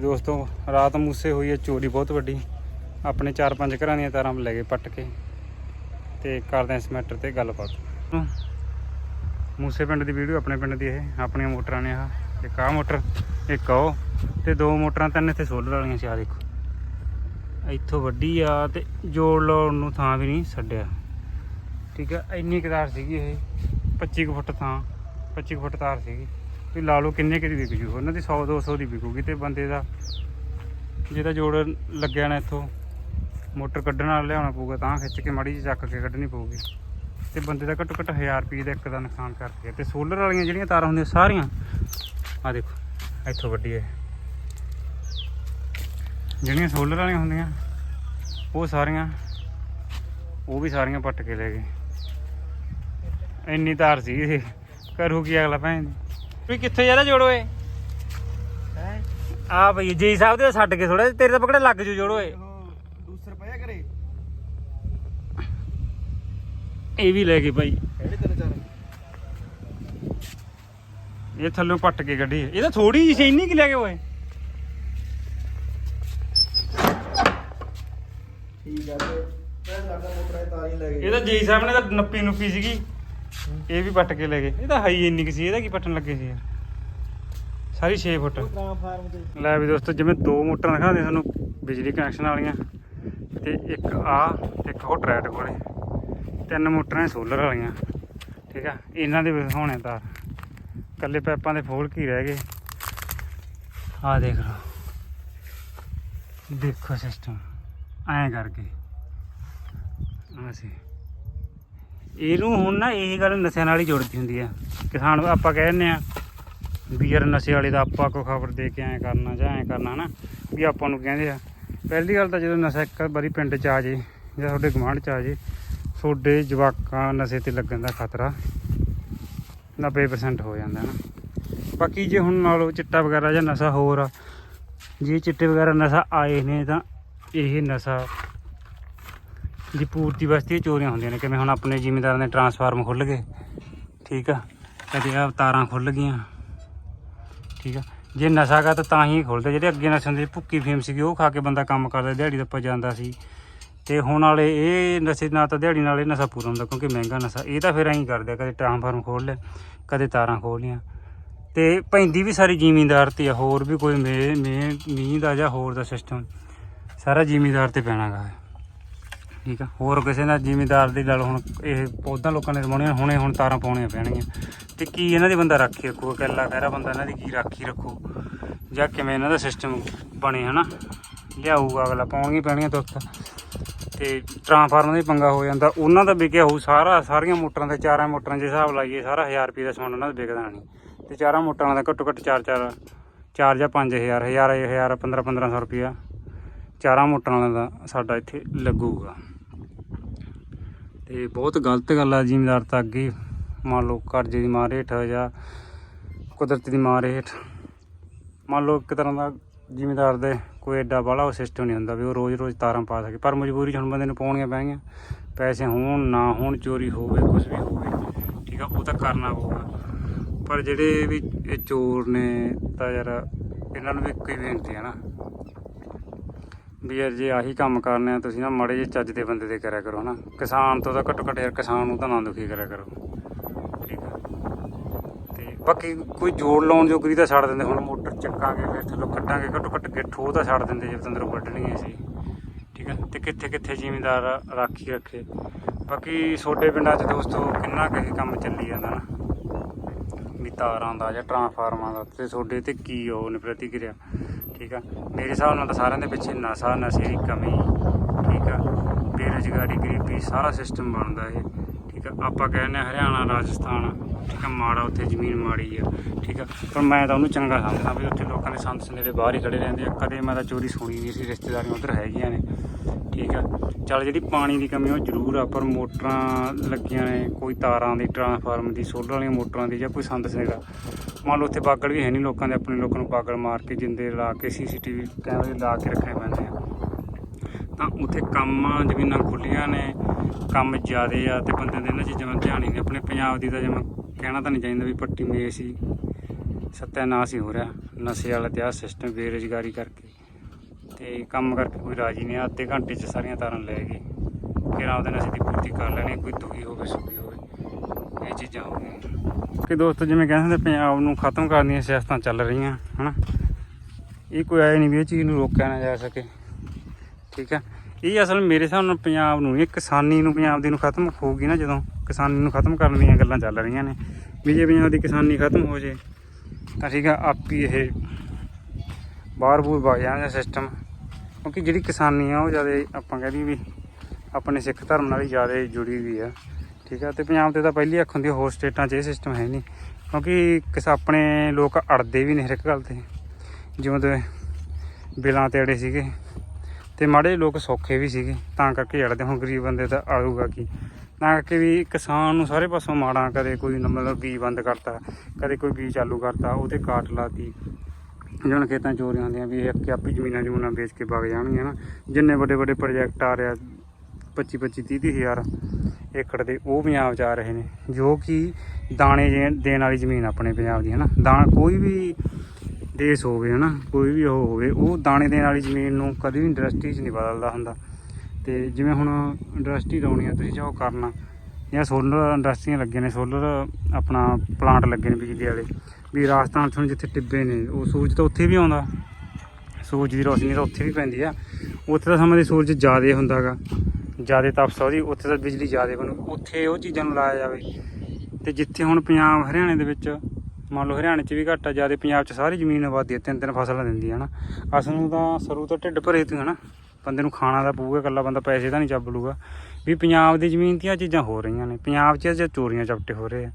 ਦੋਸਤੋ ਰਾਤ ਮੂਸੇ ਹੋਈ ਹੈ, ਚੋਰੀ ਬਹੁਤ ਵੱਡੀ। ਆਪਣੇ ਚਾਰ ਪੰਜ ਘਰਾਂ ਦੀਆਂ ਤਾਰਾਂ ਲੈ ਗਏ, ਪੱਟ ਕੇ। ਤੇ ਕਰਦੇ ਹਾਂ ਇਸ ਮੈਟਰ ਤੇ ਗੱਲਬਾਤ। ਮੂਸੇ ਪਿੰਡ ਦੀ ਵੀਡੀਓ, ਆਪਣੇ ਪਿੰਡ ਦੀ ਇਹ, ਆਪਣੀਆਂ ਮੋਟਰਾਂ ਨੇ ਆਹ। ਇੱਕ ਆਹ ਮੋਟਰ, ਇੱਕ ਉਹ। ਤੇ ਦੋ ਮੋਟਰਾਂ, ਤਿੰਨ ਇੱਥੇ ਸੋਲਰ ਵਾਲੀਆਂ ਸੀ ਆ ਦੇਖੋ। ਇੱਥੋਂ ਵੱਡੀ ਆ ਤੇ ਜੋੜ ਲਾਉਣ ਨੂੰ ਥਾਂ ਵੀ ਨਹੀਂ ਛੱਡਿਆ। ਠੀਕ ਆ, ਇੰਨੀ ਕਦਾਰ ਸੀਗੀ ਇਹ। 25 ਕੁ ਫੁੱਟ ਥਾਂ 25 ਕੁ ਫੁੱਟ ਤਾਰ ਸੀਗੀ। ਵੀ ਲਾ ਲਓ ਕਿੰਨੇ ਕੁ ਦੀ ਵਿਕ ਜੂ, ਉਹਨਾਂ ਦੀ 100 200 ਦੀ ਵਿਕੂਗੀ ਤੇ ਬੰਦੇ ਦਾ ਜਿਹਦਾ ਜੋੜ ਲੱਗਿਆ ਨਾ ਇੱਥੋਂ, ਮੋਟਰ ਕੱਢਣ ਨਾਲ ਲਿਆਉਣਾ ਪਊਗਾ, ਤਾਂ ਖਿੱਚ ਕੇ ਮਾੜੀ ਜਿਹੀ ਚੱਕ ਕੇ ਕੱਢਣੀ ਪਊਗੀ। ਤੇ ਬੰਦੇ ਦਾ ਘੱਟੋ ਘੱਟ 1000 ਰੁਪਏ ਦਾ ਇੱਕ ਦਾ ਨੁਕਸਾਨ ਕਰਕੇ ਤੇ ਸੋਲਰ ਵਾਲੀਆਂ ਜਿਹੜੀਆਂ ਤਾਰਾਂ ਹੁੰਦੀਆਂ ਸਾਰੀਆਂ ਆ ਦੇਖੋ, ਇੱਥੋਂ ਵੱਡੀ ਹੈ ਜਿਹੜੀਆਂ ਸੋਲਰ ਵਾਲੀਆਂ ਹੁੰਦੀਆਂ, ਉਹ ਸਾਰੀਆਂ, ਉਹ ਵੀ ਸਾਰੀਆਂ ਪੱਟ ਕੇ ਲੈ ਗਏ। ਇੰਨੀ ਤਾਰ ਸੀ ਇਹ ਕਰੂ ਕੀ ਅਗਲਾ ਭੈਣ? ਵੀ ਕਿੱਥੇ ਜਾ ਰਿਹਾ ਜੋੜੋ ਏ ਹੈ? ਆ ਭਈ ਜੀ ਸਾਹਿਬ ਦੇ ਛੱਡ ਕੇ ਥੋੜਾ ਤੇਰੇ ਤਾਂ ਪਕੜੇ ਲੱਗ ਜੂ ਜੋੜੋ ਏ ਉਹ ਦੂਸਰ ਪਿਆ ਕਰੇ ਇਹ ਵੀ ਲੈ ਗਏ ਭਾਈ ਕਿਹੜੇ ਤਿੰਨ ਚਾਰ। ਇਹ ਥੱਲੋਂ ਪੱਟ ਕੇ ਗੱਡੀ ਇਹ ਤਾਂ ਥੋੜੀ ਜਿਹੀ ਸੀ ਇੰਨੀ ਕਿ ਲੈ ਗਏ ਓਏ। ਠੀਕ ਆ ਤੇ ਮੈਂ ਸਾਡਾ ਮੋਟਰ ਤਾਰੀ ਲੈ ਗਏ। ਇਹ ਤਾਂ ਜੀ ਸਾਹਿਬ ਨੇ ਤਾਂ ਨੱਪੀ ਨੁੱਪੀ ਸੀਗੀ। ਇਹ ਵੀ ਪੱਟ ਕੇ ਲੈ ਗਏ। ਇਹ ਤਾਂ ਹਾਈ ਇੰਨੀ ਕਿ ਸੀ ਇਹਦਾ ਕੀ ਪੱਟਣ ਲੱਗੇ ਸੀ ਸਾਰੀ 6 ਫੁੱਟ। ਤੇ ਲੈ ਵੀ ਦੋਸਤੋ ਜਿਵੇਂ ਦੋ ਮੋਟਰਾਂ ਦਿਖਾਉਂਦੇ ਤੁਹਾਨੂੰ ਬਿਜਲੀ ਕਨੈਕਸ਼ਨ ਵਾਲੀਆਂ ਤੇ ਇੱਕ ਆ ਤੇ ਇੱਕ ਉਹ ਟਰੈਟ ਕੋਲੇ। ਤਿੰਨ ਮੋਟਰਾਂ ਸੋਲਰ ਵਾਲੀਆਂ ਠੀਕ ਆ? ਇਹਨਾਂ ਦੇ ਵਿਖਾਉਣੇ ਤਾਰ। ਕੱਲੇ ਪੈਪਾਂ ਦੇ ਫੋਲ ਕੀ ਰਹਿ ਗਏ? ਆ ਦੇਖ ਲਓ। ਦੇਖੋ ਸਿਸਟਮ ਐਂ ਕਰਕੇ। ਆ ਸੀ। ਇਹਨੂੰ ਹੁਣ ਨਾ ਇਹ ਗੱਲ ਨਸ਼ਿਆਂ ਨਾਲ ਹੀ ਜੁੜਦੀ ਹੁੰਦੀ ਆ। ਕਿਸਾਨ ਆਪਾਂ ਕਹਿੰਦੇ ਆ ਵੀ ਯਾਰ ਨਸ਼ੇ ਵਾਲੇ ਦਾ ਆਪਾਂ ਕੋ ਖਬਰ ਦੇ ਕੇ ਐਂ ਕਰਨਾ ਜਾਂ ਐਂ ਕਰਨਾ ਹਨਾ, ਵੀ ਆਪਾਂ ਨੂੰ ਕਹਿੰਦੇ ਆ। ਪਹਿਲੀ ਗੱਲ ਤਾਂ ਜਦੋਂ ਨਸ਼ਾ ਇੱਕ ਵਾਰੀ ਪਿੰਡ ਚ ਆ ਜੇ ਜਾਂ ਤੁਹਾਡੇ ਗਵਾਂਢ ਚ ਆ ਜੇ, ਤੁਹਾਡੇ ਜਵਾਕਾਂ ਨਸ਼ੇ ਤੇ ਲੱਗਣ ਦਾ ਖਤਰਾ 90% ਹੋ ਜਾਂਦਾ ਨਾ ਬਾਕੀ ਜੇ ਹੁਣ ਨਾਲੋਂ ਚਿੱਟਾ ਵਗੈਰਾ ਜਾਂ ਨਸ਼ਾ ਹੋਰ ਆ, ਜੇ ਚਿੱਟੇ ਵਗੈਰਾ ਨਸ਼ਾ ਆਏ ਨੇ ਤਾਂ ਇਹ ਨਸ਼ਾ ਦੀ ਪੂਰਤੀ ਵਾਸਤੇ ਇਹ ਚੋਰੀਆਂ ਹੁੰਦੀਆਂ ਨੇ ਕਿਵੇਂ ਹੁਣ ਆਪਣੇ ਜ਼ਿਮੀਂਦਾਰਾਂ ਦੇ ਟਰਾਂਸਫਾਰਮ ਖੁੱਲ ਗਏ ਠੀਕ ਆ? ਕਦੇ ਆ ਤਾਰਾਂ ਖੁੱਲ ਗਈਆਂ ਠੀਕ ਆ? ਜੇ ਨਸ਼ਾ ਗਾ ਤਾਂ ਹੀ ਖੁੱਲਦੇ ਜਿਹੜੇ ਅੱਗੇ ਨਸ਼ੇ ਹੁੰਦੇ ਭੁੱਕੀ ਫੀਮ ਸੀਗੀ ਉਹ ਖਾ ਕੇ ਬੰਦਾ ਕੰਮ ਕਰਦਾ ਦਿਹਾੜੀ ਦਾ ਪਾ ਜਾਂਦਾ ਸੀ। ਤੇ ਹੁਣ ਵਾਲੇ ਇਹ ਨਸ਼ੇ ਨਾ ਤਾਂ ਦਿਹਾੜੀ ਨਾਲ ਇਹ ਨਸ਼ਾ ਪੂਰਾ ਹੁੰਦਾ ਕਿਉਂਕਿ ਮਹਿੰਗਾ ਨਸ਼ਾ ਇਹ ਤਾਂ ਫਿਰ ਐਂ ਕਰਦੇ ਆ, ਕਦੇ ਟਰਾਂਸਫਾਰਮ ਖੋਲ ਲਿਆ ਕਦੇ ਤਾਰਾਂ ਖੋਲ ਲੀਆਂ ਤੇ ਪੈਂਦੀ ਵੀ ਸਾਰੀ ਜ਼ਿਮੀਂਦਾਰ ਤੇ ਆ ਹੋਰ ਵੀ ਕੋਈ ਮੇ ਮੇ ਮੀਂਹ ਦਾ ਜਾਂ ਹੋਰ ਦਾ ਸਿਸਟਮ ਸਾਰਾ ਜ਼ਿਮੀਂਦਾਰ ਤੇ ਪੈਣਾਗਾ। ਠੀਕ ਆ? ਹੋਰ ਕਿਸੇ ਨਾਲ ਜ਼ਿਮੀਦਾਰ ਦੀ ਗੱਲ ਹੁਣ ਇਹ ਪੌਦਾ ਲੋਕਾਂ ਨੇ ਰਮਾਉਣੀਆਂ ਹੁਣੇ ਹੁਣ ਤਾਰਾਂ ਪਾਉਣੀਆਂ ਪੈਣਗੀਆਂ। ਤੇ ਕੀ ਇਹਨਾਂ ਦੀ ਬੰਦਾ ਰਾਖੀ ਰੱਖੂਗਾ? ਇਕੱਲਾ ਕਹਿਰਾ ਬੰਦਾ ਇਹਨਾਂ ਦੀ ਕੀ ਰਾਖੀ ਰੱਖੂ? ਜਾਂ ਕਿਵੇਂ ਇਹਨਾਂ ਦਾ ਸਿਸਟਮ ਬਣੇ, ਹਨਾ? ਲਿਆਊਗਾ ਅਗਲਾ ਪਾਉਣੀਆਂ ਪੈਣੀਆਂ ਤੁਰਤ ਤੇ ਟਰਾਂਸਫਾਰਮਰ ਦਾ ਹੀ ਪੰਗਾ ਹੋ ਜਾਂਦਾ। ਉਹਨਾਂ ਦਾ ਵਿਕਿਆ ਹੋਊ ਸਾਰਾ, ਸਾਰੀਆਂ ਮੋਟਰਾਂ ਦੇ, ਚਾਰਾਂ ਮੋਟਰਾਂ ਦੇ ਹਿਸਾਬ ਲਾਈਏ, ਸਾਰਾ 1000 ਰੁਪਏ ਦਾ ਸਮਾਨ ਉਹਨਾਂ ਦਾ ਵਿਕਦਾ ਨਹੀਂ। ਤੇ ਚਾਰਾਂ ਮੋਟਰਾਂ ਦਾ ਘੱਟੋ ਘੱਟ 4 4 4 ਜਾਂ 5000 1000 1000 15 1500 ਰੁਪਿਆ ਚਾਰਾਂ ਮੋਟਰਾਂ ਦਾ ਸਾਡਾ ਇੱਥੇ ਲੱਗੂਗਾ। ਤੇ ਬਹੁਤ ਗਲਤ ਗੱਲ ਆ ਜ਼ਿਮੀਦਾਰ ਤਾਂ ਅੱਗੇ ਮੰਨ ਲਓ ਕਰਜ਼ੇ ਦੀ ਮਾਰ ਹੇਠ ਜਾਂ ਕੁਦਰਤ ਦੀ ਮਾਰ ਹੇਠ। ਮੰਨ ਲਓ ਇੱਕ ਤਰ੍ਹਾਂ ਦਾ ਜ਼ਿਮੀਦਾਰ ਦੇ ਕੋਈ ਐਡਾ ਬਾਹਲਾ ਉਹ ਸਿਸਟਮ ਨਹੀਂ ਹੁੰਦਾ ਵੀ ਉਹ ਰੋਜ਼-ਰੋਜ਼ ਤਾਰਾਂ ਪਾ ਸਕੇ। ਪਰ ਮਜਬੂਰੀ 'ਚ ਹੁਣ ਬੰਦੇ ਨੂੰ ਪਾਉਣੀਆਂ ਪੈਣਗੀਆਂ। ਪੈਸੇ ਹੋਣ, ਨਾ ਹੋਣ, ਚੋਰੀ ਹੋਵੇ ਕੁਝ ਵੀ ਹੋਵੇ, ਠੀਕ ਆ, ਉਹ ਤਾਂ ਕਰਨਾ ਪਊਗਾ। ਪਰ ਜਿਹੜੇ ਵੀ ਇਹ ਚੋਰ ਨੇ ਤਾਂ ਯਾਰ ਇਹਨਾਂ ਨੂੰ ਵੀ ਇੱਕੋ ਹੀ ਬੇਨਤੀ ਹੈ ਨਾ। ਵੀ ਯਾਰ ਜੇ ਆਹੀ ਕੰਮ ਕਰਨੇ ਆ, ਤੁਸੀਂ ਨਾ ਮਾੜੇ ਜਿਹੇ ਚੱਜ ਦੇ ਬੰਦੇ ਦੇ ਕਰਿਆ ਕਰੋ ਨਾ ਕਿਸਾਨ ਤੋਂ ਤਾਂ ਘੱਟੋ ਘੱਟ ਯਾਰ ਕਿਸਾਨ ਨੂੰ ਤਾਂ ਨਾ ਦੁਖੀ ਕਰਿਆ ਕਰੋ। ਠੀਕ ਆ। ਤੇ ਬਾਕੀ ਕੋਈ ਜੋੜ ਲਾਉਣ ਜੋਗਰੀ ਤਾਂ ਛੱਡ ਦਿੰਦੇ, ਹੁਣ ਮੋਟਰ ਚੱਕਾਂਗੇ ਫਿਰ ਥੱਲੋਂ ਕੱਢਾਂਗੇ, ਘੱਟੋ ਘੱਟ ਗਿੱਠ ਉਹ ਤਾਂ ਛੱਡ ਦਿੰਦੇ ਜੇ ਅੰਦਰੋਂ ਕੱਢਣੀ ਸੀ। ਠੀਕ ਹੈ ਤੇ ਕਿੱਥੇ ਕਿੱਥੇ ਜ਼ਿਮੀਂਦਾਰ ਰਾਖੀ ਰੱਖੇ। ਬਾਕੀ ਛੋਟੇ ਪਿੰਡਾਂ 'ਚ ਦੋਸਤੋ ਕਿੰਨਾ ਕੁ ਕੰਮ ਚੱਲੀ ਜਾਂਦਾ ਨਾ। ਵੀ ਤਾਰਾਂ ਦਾ ਜਾਂ ਟਰਾਂਸਫਾਰਮਾਂ ਦਾ ਤੇ ਤੁਹਾਡੇ ਤੇ ਕੀ ਉਹ ਨੇ ਪ੍ਰਤੀਕਿਰਿਆ ਠੀਕ ਆ। ਮੇਰੇ ਹਿਸਾਬ ਨਾਲ ਤਾਂ ਸਾਰਿਆਂ ਦੇ ਪਿੱਛੇ ਨਸ਼ਾ ਨਸ਼ੇ ਦੀ ਕਮੀ, ਠੀਕ ਆ। ਬੇਰੁਜ਼ਗਾਰੀ, ਗਰੀਬੀ, ਸਾਰਾ ਸਿਸਟਮ ਬਣਦਾ ਇਹ, ਠੀਕ ਆ। ਆਪਾਂ ਕਹਿੰਦੇ ਹਾਂ ਹਰਿਆਣਾ, ਰਾਜਸਥਾਨ, ਠੀਕ ਆ, ਮਾੜਾ ਉੱਥੇ ਜ਼ਮੀਨ ਮਾੜੀ ਆ, ਠੀਕ ਆ। ਪਰ ਮੈਂ ਤਾਂ ਉਹਨੂੰ ਚੰਗਾ ਸਮਝਦਾ ਵੀ ਉੱਥੇ ਲੋਕਾਂ ਦੇ ਸੰਤ ਸਨੇਰੇ ਬਾਹਰ ਹੀ ਖੜੇ ਰਹਿੰਦੇ ਆ। ਕਦੇ ਮੈਂ ਤਾਂ ਚੋਰੀ ਸੁਣੀ ਨਹੀਂ ਸੀ, ਰਿਸ਼ਤੇਦਾਰੀਆਂ ਉੱਧਰ ਹੈਗੀਆਂ ਨੇ। ਠੀਕ ਆ। ਚੱਲ ਜਿਹੜੀ ਪਾਣੀ ਦੀ ਕਮੀ ਉਹ ਜ਼ਰੂਰ ਆ, ਪਰ ਮੋਟਰਾਂ ਲੱਗੀਆਂ ਨੇ, ਕੋਈ ਤਾਰਾਂ ਦੀ ਟਰਾਂਸਫਾਰਮ ਦੀ ਸੋਲਰ ਵਾਲੀਆਂ ਮੋਟਰਾਂ ਦੀ ਜਾਂ ਕੋਈ ਸੰਦ ਸਨੇਰਾ ਮੰਨ ਲਓ ਉੱਥੇ ਬਾਗਲ ਵੀ ਹੈ ਨਹੀਂ ਲੋਕਾਂ ਦੇ, ਆਪਣੇ ਲੋਕਾਂ ਨੂੰ ਬਾਗਲ ਮਾਰ ਕੇ, ਜਿੰਦੇ ਲਾ ਕੇ ਸੀਸੀਟੀਵੀ ਕੈਮਰੇ ਲਾ ਕੇ ਰੱਖਣੇ ਪੈਂਦੇ ਆ। ਤਾਂ ਉੱਥੇ ਕੰਮਾਂ ਜ਼ਮੀਨਾਂ ਖੁੱਲੀਆਂ ਨੇ, ਕੰਮ ਜ਼ਿਆਦੇ ਆ ਤੇ ਬੰਦੇ ਦੇ ਇਹਨਾਂ ਚੀਜ਼ਾਂ ਵੱਲ ਧਿਆਨ ਹੀ ਨਹੀਂ। ਆਪਣੇ ਪੰਜਾਬ ਦੀ ਤਾਂ ਜਿਵੇਂ ਕਹਿਣਾ ਤਾਂ ਨਹੀਂ ਚਾਹੀਦਾ ਵੀ ਪੱਟੀ ਮੇਸ ਸੀ ਸੱਤਿਆਨਾਸ਼ ਹੀ ਹੋ ਰਿਹਾ। ਨਸ਼ੇ ਵਾਲਾ ਤੇ ਆਹ ਸਿਸਟਮ ਬੇਰੁਜ਼ਗਾਰੀ ਕਰਕੇ। ਤੇ ਕੰਮ ਕਰਕੇ ਕੋਈ ਰਾਜੀ ਨਹੀਂ ਅੱਧੇ ਘੰਟੇ 'ਚ ਸਾਰੀਆਂ ਤਾਰਾਂ ਲੈ ਗਏ। ਫਿਰ ਆਪਦੇ ਨਸ਼ੇ ਦੀ ਪੂਰਤੀ ਕਰ ਲੈਣੀ, ਕੋਈ ਦੁਖੀ ਹੋਵੇ, ਸੁਖੀ ਹੋਵੇ। ਇਹ ਚੀਜ਼ਾਂ ਹੋ ਗਈਆਂ। ਕਿ ਦੋਸਤੋ, ਜਿਵੇਂ ਕਹਿੰਦੇ ਨੇ ਪੰਜਾਬ ਨੂੰ ਖਤਮ ਕਰਨ ਦੀਆਂ ਸਿਆਸਤਾਂ ਚੱਲ ਰਹੀਆਂ, ਹਨਾ? ਇਹ ਕੋਈ ਆਏ ਨਹੀਂ ਵੀ ਇਹ ਚੀਜ਼ ਨੂੰ ਰੋਕਿਆ ਨਾ ਜਾ ਸਕੇ। ਠੀਕ ਹੈ ਇਹ ਅਸਲ ਮੇਰੇ ਹਿਸਾਬ ਨਾਲ ਪੰਜਾਬ ਨੂੰ ਇਹ ਕਿਸਾਨੀ ਨੂੰ ਪੰਜਾਬ ਦੀ ਨੂੰ ਖਤਮ ਹੋਊਗੀ ਨਾ ਜਦੋਂ ਕਿਸਾਨੀ ਨੂੰ ਖਤਮ ਕਰਨ ਦੀਆਂ ਗੱਲਾਂ ਚੱਲ ਰਹੀਆਂ ਨੇ। ਵੀ ਜੇ ਪੰਜਾਬ ਦੀ ਕਿਸਾਨੀ ਖਤਮ ਹੋ ਜੇ, ਤਾਂ ਠੀਕ ਆ, ਆਪ ਹੀ ਇਹ ਬਾਹਰ ਬੂਰ ਵਗ ਜਾਣ ਸਿਸਟਮ ਕਿਉਂਕਿ ਜਿਹੜੀ ਕਿਸਾਨੀ ਆ ਉਹ ਜ਼ਿਆਦਾ ਆਪਾਂ ਕਹਿ ਦਈਏ ਵੀ ਆਪਣੇ ਸਿੱਖ ਧਰਮ ਨਾਲ ਹੀ ਜ਼ਿਆਦਾ ਜੁੜੀ ਹੋਈ ਆ ਠੀਕ ਆ? ਤੇ ਪੰਜਾਬ ਤੇ ਤਾਂ ਪਹਿਲੀ ਅੱਖ ਹੁੰਦੀ ਆ, ਹੋਰ ਸਟੇਟਾਂ 'ਚ ਇਹ ਸਿਸਟਮ ਹੈ ਨਹੀਂ। ਕਿਉਂਕਿ ਕਿਸ ਆਪਣੇ ਲੋਕ ਅੜਦੇ ਵੀ ਨਹੀਂ ਹਰ ਇੱਕ ਗੱਲ ਤੇ। ਜਿਵੇਂ ਤੇ ਬਿਲਾਂ ਤੇ ਅੜੇ ਸੀਗੇ ਤੇ ਮਾੜੇ ਲੋਕ ਸੌਖੇ ਵੀ ਸੀਗੇ। ਤਾਂ ਕਰਕੇ ਅੜਦੇ ਹੁਣ ਗਰੀਬ ਬੰਦੇ ਤਾਂ ਆਊਗਾ ਕੀ? ਤਾਂ ਕਰਕੇ ਵੀ ਕਿਸਾਨ ਨੂੰ ਸਾਰੇ ਪਾਸੋਂ ਮਾੜਾ ਕਦੇ ਕੋਈ ਮਤਲਬ ਬੀ ਬੰਦ ਕਰਤਾ ਕਦੇ ਕੋਈ ਬੀ ਚਾਲੂ ਕਰਤਾ ਉਹਤੇ ਕਾਟ ਲਾਤੀ। ਜਣ ਖੇਤਾਂ 'ਚ ਚੋਰੀਆਂ ਹੁੰਦੀਆਂ ਵੀ ਇਹ ਅੱਕੇ ਆਪੀ ਜ਼ਮੀਨਾਂ ਜਮੂਨਾਂ ਵੇਚ ਕੇ ਵਗ ਜਾਣਗੀਆਂ ਨਾ। ਜਿੰਨੇ ਵੱਡੇ ਵੱਡੇ ਪ੍ਰੋਜੈਕਟ ਆ ਰਿਹਾ 25 25 30 30 ਹਜ਼ਾਰ ਏਕੜ ਦੇ, ਉਹ ਪੰਜਾਬ 'ਚ ਆ ਰਹੇ ਨੇ। ਜੋ ਕਿ ਦਾਣੇ ਜੇ- ਦੇਣ ਵਾਲੀ ਜ਼ਮੀਨ ਆਪਣੇ ਪੰਜਾਬ ਦੀ ਹੈ ਨਾ ਦਾਣਾ ਕੋਈ ਵੀ ਦੇਸ਼ ਹੋਵੇ, ਹਨਾ, ਕੋਈ ਵੀ ਉਹ ਹੋਵੇ, ਉਹ ਦਾਣੇ ਦੇਣ ਵਾਲੀ ਜ਼ਮੀਨ ਨੂੰ ਕਦੇ ਵੀ ਇੰਡਸਟਰੀ 'ਚ ਨਹੀਂ ਬਦਲਦਾ ਹੁੰਦਾ। ਤੇ ਜਿਵੇਂ ਹੁਣ ਇੰਡਸਟਰੀ ਲਾਉਣੀ ਆ ਤੁਸੀਂ, ਚਾਹੋ ਕਰਨਾ ਜਾਂ ਸੋਲਰ ਇੰਡਸਟਰੀਆਂ ਲੱਗੀਆਂ ਨੇ ਸੋਲਰ ਆਪਣਾ ਪਲਾਂਟ ਲੱਗੇ ਨੇ ਬਿਜਲੀ ਵਾਲੇ। ਵੀ ਰਾਜਸਥਾਨ 'ਚ ਹੁਣ ਜਿੱਥੇ ਟਿੱਬੇ ਨੇ, ਉਹ ਸੂਰਜ ਤਾਂ ਉੱਥੇ ਵੀ ਆਉਂਦਾ। ਸੂਰਜ ਦੀ ਰੋਸ਼ਨੀ ਤਾਂ ਉੱਥੇ ਵੀ ਪੈਂਦੀ ਆ। ਉੱਥੇ ਤਾਂ ਸਮੇਂ ਦੀ ਸੂਰਜ ਜ਼ਿਆਦਾ ਹੁੰਦਾਗਾ। ਜ਼ਿਆਦਾ ਤਪਸ ਉਹਦੀ, ਉੱਥੇ ਤਾਂ ਬਿਜਲੀ ਜ਼ਿਆਦਾ ਬਣੂ, ਉੱਥੇ ਉਹ ਚੀਜ਼ਾਂ ਨੂੰ ਲਾਇਆ ਜਾਵੇ। ਤੇ ਜਿੱਥੇ ਹੁਣ ਪੰਜਾਬ, ਹਰਿਆਣੇ ਦੇ ਵਿੱਚ, ਮੰਨ ਲਓ ਹਰਿਆਣੇ 'ਚ ਵੀ ਘੱਟ ਆ, ਜ਼ਿਆਦਾ ਪੰਜਾਬ 'ਚ ਸਾਰੀ ਜ਼ਮੀਨ ਆਬਾਦੀ ਹੈ ਤਿੰਨ ਤਿੰਨ ਫਸਲਾਂ ਦਿੰਦੀ ਹੈ ਨਾ ਅਸਲ ਨੂੰ ਤਾਂ ਸਰੂ ਤਾਂ ਢਿੱਡ ਭਰੇ ਤੂੰ ਹੈ ਨਾ ਬੰਦੇ ਨੂੰ ਖਾਣਾ ਦਾ ਪਊਗਾ, ਇਕੱਲਾ ਬੰਦਾ ਪੈਸੇ ਤਾਂ ਨਹੀਂ ਚੱਬ ਲੂਗਾ। ਵੀ ਪੰਜਾਬ ਦੀ ਜ਼ਮੀਨ 'ਤੇ ਆ ਚੀਜ਼ਾਂ ਹੋ ਰਹੀਆਂ ਨੇ। ਪੰਜਾਬ 'ਚ ਜੇ ਚੋਰੀਆਂ ਚਪਟੇ ਹੋ ਰਹੇ ਆ।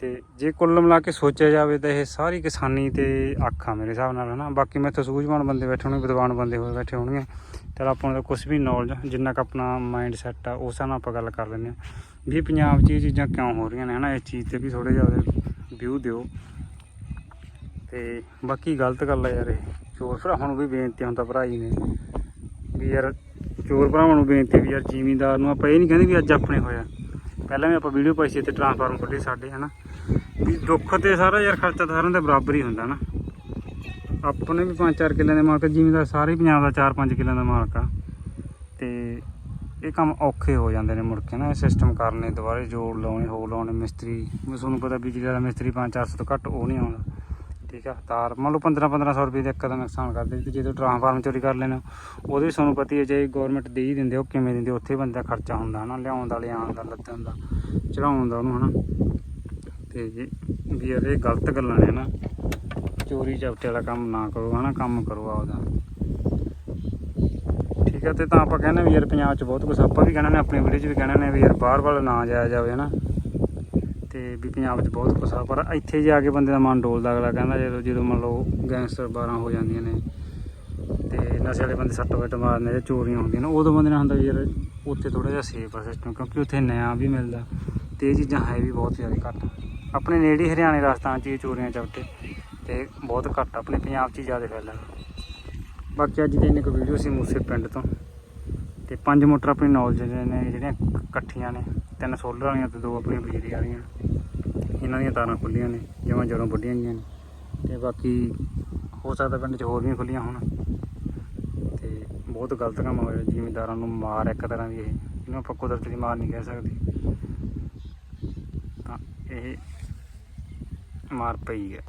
ਤੇ ਜੇ ਕੁੱਲ ਮਿਲਾ ਕੇ ਸੋਚਿਆ ਜਾਵੇ ਤਾਂ ਇਹ ਸਾਰੀ ਕਿਸਾਨੀ ਤੇ ਅੱਖ ਆ ਮੇਰੇ ਹਿਸਾਬ ਨਾਲ, ਹਨਾ। ਬਾਕੀ ਮੈਥੋਂ ਸੂਝਵਾਨ ਬੰਦੇ ਬੈਠੇ ਹੋਣਗੇ, ਵਿਦਵਾਨ ਬੰਦੇ ਹੋਏ ਬੈਠੇ ਹੋਣਗੇ। ਚਲ ਆਪਾਂ ਨੂੰ ਕੁਝ ਵੀ ਨੌਲੇਜ ਜਿੰਨਾ ਕੁ ਆਪਣਾ ਮਾਈਂਡ ਸੈੱਟ ਆ, ਉਸ ਹਿਸਾਬ ਨਾਲ ਆਪਾਂ ਗੱਲ ਕਰ ਲੈਂਦੇ ਹਾਂ ਵੀ ਪੰਜਾਬ 'ਚ ਇਹ ਚੀਜ਼ਾਂ ਕਿਉਂ ਹੋ ਰਹੀਆਂ ਨੇ, ਹਨਾ। ਇਸ ਚੀਜ਼ ਤੇ ਵੀ ਥੋੜੇ ਜਿਹਾ ਵਿਊ ਦਿਓ। ਤੇ ਬਾਕੀ ਗਲਤ ਗੱਲ ਆ ਯਾਰ ਇਹ। ਚੋਰ ਭਰਾਵਾਂ ਨੂੰ ਵੀ ਬੇਨਤੀ ਹੁੰਦਾ ਭਰਾ ਜੀ ਨੇ। ਵੀ ਯਾਰ ਚੋਰ ਭਰਾਵਾਂ ਨੂੰ ਬੇਨਤੀ ਵੀ ਯਾਰ ਜ਼ਿਮੀਂਦਾਰ ਨੂੰ ਆਪਾਂ ਇਹ ਨਹੀਂ ਕਹਿੰਦੇ ਵੀ ਅੱਜ ਆਪਣੇ ਹੋਇਆ। ਪਹਿਲਾਂ ਵੀ ਆਪਾਂ ਵੀਡੀਓ ਪਾਈ ਸੀ ਤੇ ਟਰਾਂਸਫਾਰਮ ਖੋਲੇ ਸਾਡੇ, ਹਨਾ? ਵੀ ਦੁੱਖ ਤੇ ਸਾਰਾ ਯਾਰ ਖਰਚਾ ਤਾਂ ਸਾਰਿਆਂ ਦਾ ਬਰਾਬਰ ਹੀ ਹੁੰਦਾ ਨਾ ਆਪਣੇ ਵੀ 5-4 ਕਿੱਲਿਆਂ ਦੇ ਮਾਲਕ ਜ਼ਿਮੀਂਦਾਰ ਸਾਰੇ ਪੰਜਾਬ ਦਾ 4-5 ਕਿੱਲਿਆਂ ਦਾ ਮਾਲਕ ਆ। ਤੇ ਇਹ ਕੰਮ ਔਖੇ ਹੋ ਜਾਂਦੇ ਨੇ ਮੁੜ ਕੇ ਨਾ ਸਿਸਟਮ ਕਰਨੇ ਦੁਬਾਰੇ, ਜੋੜ ਲਾਉਣੇ, ਹੋ ਲਾਉਣੇ, ਮਿਸਤਰੀ ਮੈਂ ਤੁਹਾਨੂੰ ਪਤਾ ਬਿਜਲੀ ਵਾਲਾ ਮਿਸਤਰੀ 5-400 ਤੋਂ ਘੱਟ ਉਹ ਨਹੀਂ ਆਉਂਦਾ। ਠੀਕ ਆ, ਤਾਰ। ਮੰਨ ਲਓ 15-1500 ਰੁਪਏ ਦੇ ਇੱਕ ਦਾ ਨੁਕਸਾਨ ਕਰਦੇ ਤੇ ਜਦੋਂ ਟਰਾਂਸਫਾਰਮ ਚੋਰੀ ਕਰ ਲੈਣਾ ਉਹਦੇ ਵੀ ਤੁਹਾਨੂੰ ਪਤੀ ਹੀ ਹੈ, ਜੇ ਗਵਰਨਮੈਂਟ ਦੇ ਹੀ ਦਿੰਦੇ ਉਹ ਕਿਵੇਂ ਦਿੰਦੇ ਉੱਥੇ ਬੰਦੇ ਦਾ ਖਰਚਾ ਹੁੰਦਾ ਹਨਾ, ਲਿਆਉਣ ਦਾ ਲਿਆਉਣ ਦਾ, ਲੱਦਣ ਦਾ, ਚੜਾਉਣ ਦਾ ਉਹਨੂੰ ਹਨਾ। ਤੇ ਜੀ ਵੀ ਯਾਰ ਇਹ ਗਲਤ ਗੱਲਾਂ ਨੇ ਨਾ ਚੋਰੀ ਚਪਟੇ ਵਾਲਾ ਕੰਮ ਨਾ ਕਰੋ ਹਨਾ, ਕੰਮ ਕਰੋ ਆਪਦਾ। ਠੀਕ ਹੈ ਤੇ ਤਾਂ ਆਪਾਂ ਕਹਿੰਦੇ ਵੀ ਯਾਰ ਪੰਜਾਬ 'ਚ ਬਹੁਤ ਕੁਝ ਆਪਾਂ ਵੀ ਕਹਿਣਾ ਨੇ ਆਪਣੀ ਵੀਡੀਓ 'ਚ ਵੀ ਕਹਿਣਾ ਨੇ ਵੀ ਯਾਰ ਬਾਹਰ ਵਾਲਾ ਨਾ ਜਾਇਆ ਜਾਵੇ ਹਨਾ। ਤੇ ਵੀ ਪੰਜਾਬ 'ਚ ਬਹੁਤ ਕੁਛ ਆ ਪਰ ਇੱਥੇ ਜਾ ਕੇ ਬੰਦੇ ਦਾ ਮਨ ਡੋਲਦਾ ਅਗਲਾ ਕਹਿੰਦਾ ਜਦੋਂ ਜਦੋਂ ਮੰਨ ਲਓ ਗੈਂਗਸਟਰ 12 ਹੋ ਜਾਂਦੀਆਂ ਨੇ ਤੇ ਨਸ਼ੇ ਵਾਲੇ ਬੰਦੇ ਸੱਟ ਵੱਟ ਮਾਰਨੇ ਜਾਂ ਚੋਰੀਆਂ ਹੁੰਦੀਆਂ ਨੇ, ਉਦੋਂ ਬੰਦੇ ਨਾਲ ਹੁੰਦਾ ਵੀ ਯਾਰ ਉੱਥੇ ਥੋੜਾ ਜਿਹਾ ਸੇਫ ਆ ਸਿਸਟਮ ਕਿਉਂਕਿ ਉੱਥੇ ਨਿਆਂ ਵੀ ਮਿਲਦਾ ਤੇ ਇਹ ਚੀਜ਼ਾਂ ਹੈ ਵੀ ਬਹੁਤ ਜ਼ਿਆਦਾ ਘੱਟ। ਆਪਣੇ ਨੇੜੇ ਹਰਿਆਣੇ, ਰਾਜਸਥਾਨ 'ਚ ਇਹ ਚੋਰੀਆਂ ਚਪਟੇ ਤੇ ਬਹੁਤ ਘੱਟ, ਆਪਣੇ ਪੰਜਾਬ 'ਚ ਹੀ ਜ਼ਿਆਦਾ ਫੈਲਣ ਬਾਕੀ ਅੱਜ ਦੀ ਇੰਨੀ ਕੁ ਵੀਡੀਓ ਸੀ ਮੂਸੇ ਪਿੰਡ ਤੋਂ। ਤੇ ਪੰਜ ਮੋਟਰ ਆਪਣੀ ਨੌਲੇਜ ਨੇ, ਜਿਹੜੀਆਂ ਇਕੱਠੀਆਂ ਨੇ, ਤਿੰਨ ਸੋਲਰ ਵਾਲੀਆਂ ਤੇ ਦੋ ਆਪਣੀਆਂ ਬਿਜਲੀ ਵਾਲੀਆਂ। ਇਹਨਾਂ ਦੀਆਂ ਤਾਰਾਂ ਖੁੱਲੀਆਂ ਨੇ ਜਿਵੇਂ ਜੜੋਂ ਵੱਡੀਆਂ ਗਈਆਂ ਨੇ। ਤੇ ਬਾਕੀ ਹੋ ਸਕਦਾ ਪਿੰਡ 'ਚ ਹੋਰ ਵੀ ਖੁੱਲੀਆਂ ਹੋਣ। ਤੇ ਬਹੁਤ ਗਲਤ ਕੰਮ ਹੋਇਆ, ਜ਼ਿਮੀਂਦਾਰਾਂ ਨੂੰ ਮਾਰ ਇੱਕ ਤਰ੍ਹਾਂ ਦੀ ਇਹ। ਇਹਨੂੰ ਆਪਾਂ ਕੁਦਰਤ ਦੀ ਮਾਰ ਨਹੀਂ ਕਹਿ ਸਕਦੇ। ਤਾਂ ਇਹ ਮਾਰ ਪਈ ਹੈ।